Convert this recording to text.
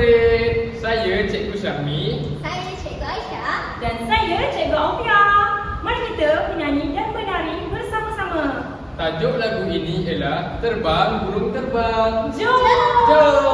murid. Saya Cikgu Syahmi. Saya Cikgu Aisyah. Dan saya Cikgu Alfia. Mari kita menyanyi dan menari bersama-sama. Tajuk lagu ini ialah Terbang Burung Terbang. Jom! Jom!